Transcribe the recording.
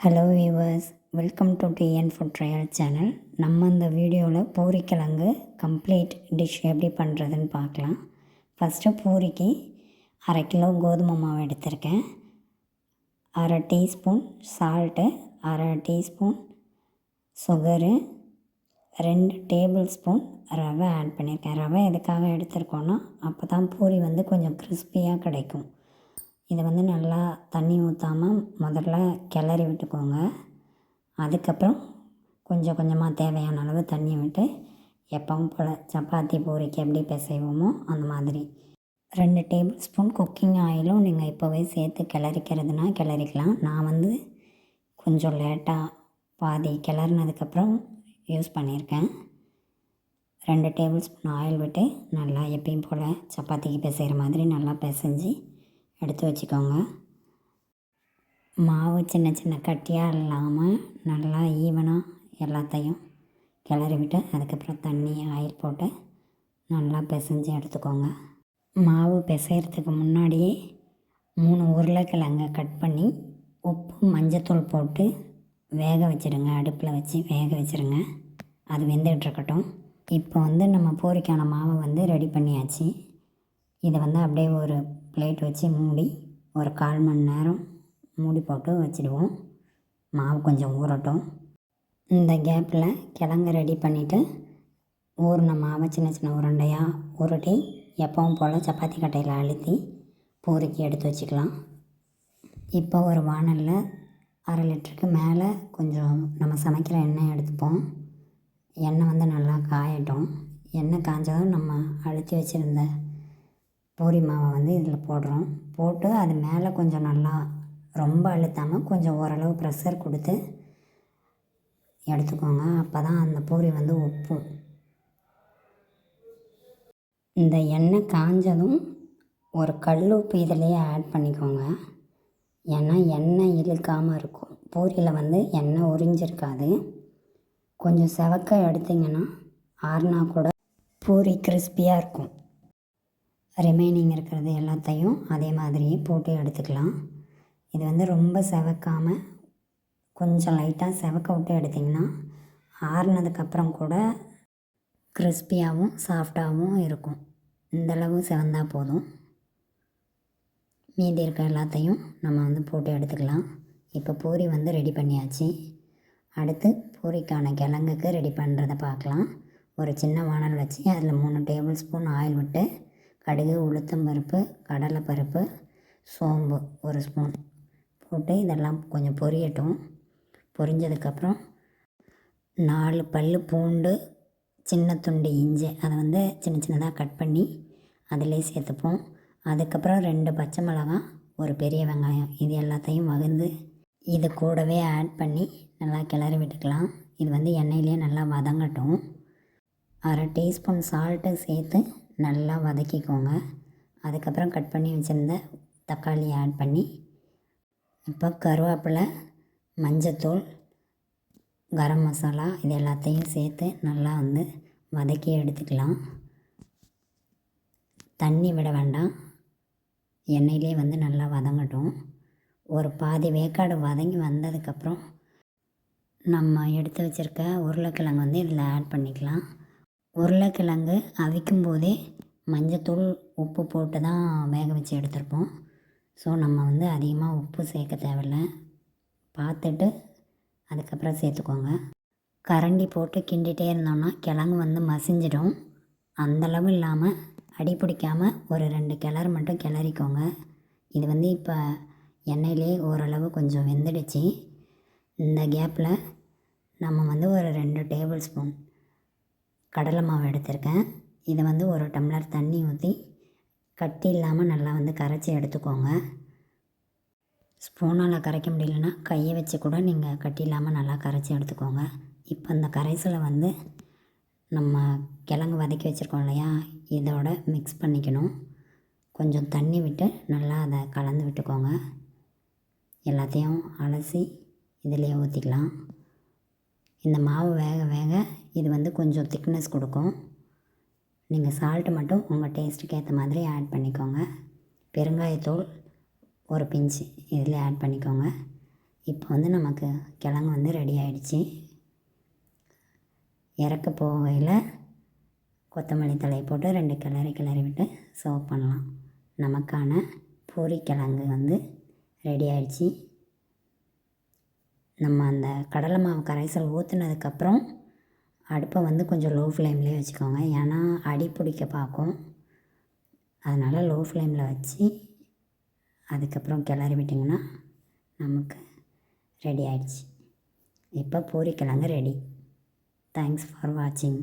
Hello viewers welcome to TN food trail channel நம்ம இந்த வீடியோவில் பூரிக்கிழங்கு கம்ப்ளீட் டிஷ் எப்படி பண்ணுறதுன்னு பார்க்கலாம். ஃபஸ்ட்டு பூரிக்கு அரை கிலோ கோதுமை மாவு எடுத்திருக்கேன். அரை டீஸ்பூன் சால்ட்டு அரை டீஸ்பூன் சுகரு ரெண்டு டேபிள் ஸ்பூன் ரவை ஆட் பண்ணியிருக்கேன். ரவை எதுக்காக எடுத்திருக்கோன்னா அப்போ தான் பூரி வந்து கொஞ்சம் கிறிஸ்பியாக கிடைக்கும். இதை வந்து நல்லா தண்ணி ஊற்றாமல் முதல்ல கிளறி விட்டுக்கோங்க. அதுக்கப்புறம் கொஞ்சம் கொஞ்சமாக தேவையான அளவு தண்ணி விட்டு எப்பவும் போல் சப்பாத்தி பூரிக்கு எப்படி பிசைவோமோ அந்த மாதிரி. ரெண்டு டேபிள் ஸ்பூன் குக்கிங் ஆயிலும் நீங்கள் இப்போவே சேர்த்து கிளறிக்கிறதுனா கிளறிக்கலாம். நான் வந்து கொஞ்சம் லேட்டாக பாதி கிளறினதுக்கப்புறம் யூஸ் பண்ணியிருக்கேன். ரெண்டு டேபிள் ஸ்பூன் ஆயில் விட்டு நல்லா எப்பயும் போல் சப்பாத்திக்கு பிசைகிற மாதிரி நல்லா பிசைஞ்சு எடுத்து வச்சுக்கோங்க. மாவு சின்ன சின்ன கட்டியாக இல்லாமல் நல்லா ஈவனாக எல்லாத்தையும் கிளறி விட்டு அதுக்கப்புறம் தண்ணி ஆயில் போட்டு நல்லா பிசைஞ்சு எடுத்துக்கோங்க. மாவு பிசைகிறதுக்கு முன்னாடியே மூணு உருளைக்கிழங்க கட் பண்ணி உப்பு மஞ்சத்தூள் போட்டு வேக வச்சுடுங்க. அடுப்பில் வச்சு வேக வச்சுருங்க அது வெந்துகிட்ருக்கட்டும் இப்போ வந்து நம்ம பூரிக்கான மாவை வந்து ரெடி பண்ணியாச்சு. இதை வந்து அப்படியே ஒரு பிளேட் வச்சு மூடி ஒரு கால் மணி நேரம் மூடி போட்டு வச்சுடுவோம். மாவு கொஞ்சம் ஊறட்டும். இந்த கேப்பில் கிழங்கு ரெடி பண்ணிவிட்டு ஊறின மாவை சின்ன சின்ன உருண்டையாக உருட்டி எப்பவும் போல் சப்பாத்தி கட்டையில் அழுத்தி பூரிக்கு எடுத்து வச்சுக்கலாம். இப்போ ஒரு வானலில் அரை லிட்டருக்கு மேலே கொஞ்சம் நம்ம சமைக்கிற எண்ணெய் எடுத்துப்போம். எண்ணெய் வந்து நல்லா காயட்டும். எண்ணெய் காஞ்சதும் நம்ம அழுத்தி வச்சுருந்த பூரி மாவை வந்து இதில் போடுறோம். போட்டு அது மேலே கொஞ்சம் நல்லா ரொம்ப அழுத்தாமல் கொஞ்சம் ஓரளவு ப்ரெஷர் கொடுத்து எடுத்துக்கோங்க. அப்போ தான் அந்த பூரி வந்து உப்பும். இந்த எண்ணெய் காஞ்சதும் ஒரு கல் உப்பு இதிலையே ஆட் பண்ணிக்கோங்க. ஏன்னா எண்ணெய் இழுக்காமல் இருக்கும். பூரியில் வந்து எண்ணெய் உறிஞ்சிருக்காது. கொஞ்சம் செவக்க எடுத்திங்கன்னா ஆறுனா கூட பூரி கிறிஸ்பியாக இருக்கும். ரிமைனிங் இருக்கிறது எல்லாத்தையும் அதே மாதிரியே போட்டு எடுத்துக்கலாம். இது வந்து ரொம்ப செவக்காமல் கொஞ்சம் லைட்டாக செவக்க விட்டு எடுத்திங்கன்னா ஆறுனதுக்கப்புறம் கூட கிறிஸ்பியாகவும் சாஃப்டாகவும் இருக்கும். இந்தளவு செவந்தால் போதும். மீதி இருக்க எல்லாத்தையும் நம்ம வந்து போட்டு எடுத்துக்கலாம். இப்போ பூரி வந்து ரெடி பண்ணியாச்சு. அடுத்து பூரிக்கான கிழங்குக்கு ரெடி பண்ணுறதை பார்க்கலாம். ஒரு சின்ன வானல் வச்சு அதில் மூணு டேபிள் ஸ்பூன் ஆயில் விட்டு கடுகு உளுத்தம் பருப்பு கடலைப்பருப்பு சோம்பு ஒரு ஸ்பூன் போட்டு இதெல்லாம் கொஞ்சம் பொரியட்டும். பொரிஞ்சதுக்கப்புறம் நாலு பல் பூண்டு சின்ன துண்டு இஞ்சி அதை வந்து சின்ன சின்னதாக கட் பண்ணி அதிலே சேர்த்துப்போம். அதுக்கப்புறம் ரெண்டு பச்சை மிளகாய் ஒரு பெரிய வெங்காயம் இது எல்லாத்தையும் வகுந்து இது கூடவே ஆட் பண்ணி நல்லா கிளறி விட்டுக்கலாம். இது வந்து எண்ணெயிலே நல்லா வதங்கட்டும். அரை டீஸ்பூன் சால்ட்டு சேர்த்து நல்லா வதக்கிக்கோங்க. அதுக்கப்புறம் கட் பண்ணி வச்சுருந்த தக்காளி ஆட் பண்ணி இப்போ கருவேப்பிலை மஞ்சத்தூள் கரம் மசாலா இது எல்லாத்தையும் சேர்த்து நல்லா வந்து வதக்கி எடுத்துக்கலாம். தண்ணி விட வேண்டாம். எண்ணெயிலே வந்து நல்லா வதங்கட்டும். ஒரு பாதி வேக்காடு வதங்கி வந்ததுக்கப்புறம் நம்ம எடுத்து வச்சுருக்க உருளைக்கிழங்கு வந்து இதில் ஆட் பண்ணிக்கலாம். உருளைக்கிழங்கு அவிக்கும் போதே மஞ்சத்தூள் உப்பு போட்டு தான் வேக வச்சு எடுத்திருப்போம். ஸோ நம்ம வந்து அதிகமாக உப்பு சேர்க்க தேவையில்ல. பார்த்துட்டு அதுக்கப்புறம் சேர்த்துக்கோங்க. கரண்டி போட்டு கிண்டிகிட்டே இருந்தோம்னா கிழங்கு வந்து மசிஞ்சிடும். அந்தளவு இல்லாமல் அடி பிடிக்காமல் ஒரு ரெண்டு கிளறு மட்டும் கிளறிக்கோங்க. இது வந்து இப்போ எண்ணெயிலே ஓரளவு கொஞ்சம் வெந்துடுச்சு. இந்த கேப்பில் நம்ம வந்து ஒரு ரெண்டு டேபிள் ஸ்பூன் கடலை மாவு எடுத்திருக்கேன். இதை வந்து ஒரு டம்ளர் தண்ணி ஊற்றி கட்டி இல்லாமல் நல்லா வந்து கரைச்சி எடுத்துக்கோங்க. ஸ்பூனால் கரைக்க முடியலன்னா கையை வச்சு கூட நீங்கள் கட்டி இல்லாமல் நல்லா கரைச்சி எடுத்துக்கோங்க. இப்போ இந்த கரைசலை வந்து நம்ம கிழங்கு வதக்கி வச்சுருக்கோம் இல்லையா? இதோட மிக்ஸ் பண்ணிக்கணும். கொஞ்சம் தண்ணி விட்டு நல்லா அதை கலந்து விட்டுக்கோங்க. எல்லாத்தையும் அலசி இதிலே ஊற்றிக்கலாம் இந்த மாவு வேக வேக இது வந்து கொஞ்சம் திக்னஸ் கொடுக்கும். நீங்கள் சால்ட்டு மட்டும் உங்கள் டேஸ்ட்டுக்கு ஏற்ற மாதிரி ஆட் பண்ணிக்கோங்க. பெருங்காயத்தூள் ஒரு பிஞ்சு இதில் ஆட் பண்ணிக்கோங்க. இப்போ வந்து நமக்கு கிழங்கு வந்து ரெடி ஆகிடுச்சி இறக்க போகையில் கொத்தமல்லி தழையை போட்டு ரெண்டு கிளறி கிளறி விட்டு சர்வ் பண்ணலாம். நமக்கான பூரி கிழங்கு வந்து ரெடி ஆகிடுச்சி நம்ம அந்த கடலை மாவு கரைசல் ஊற்றுனதுக்கப்புறம் அடுப்பை வந்து கொஞ்சம் லோ ஃப்ளேம்லேயே வச்சுக்கோங்க. ஏன்னா அடி பிடிக்க பார்க்கும். அதனால் லோ ஃப்ளேமில் வச்சு அதுக்கப்புறம் கிளறி விட்டிங்கன்னா நமக்கு ரெடி ஆயிடுச்சு. இப்போ பூரி கிழங்கு ரெடி தேங்க்ஸ் ஃபார் வாட்சிங்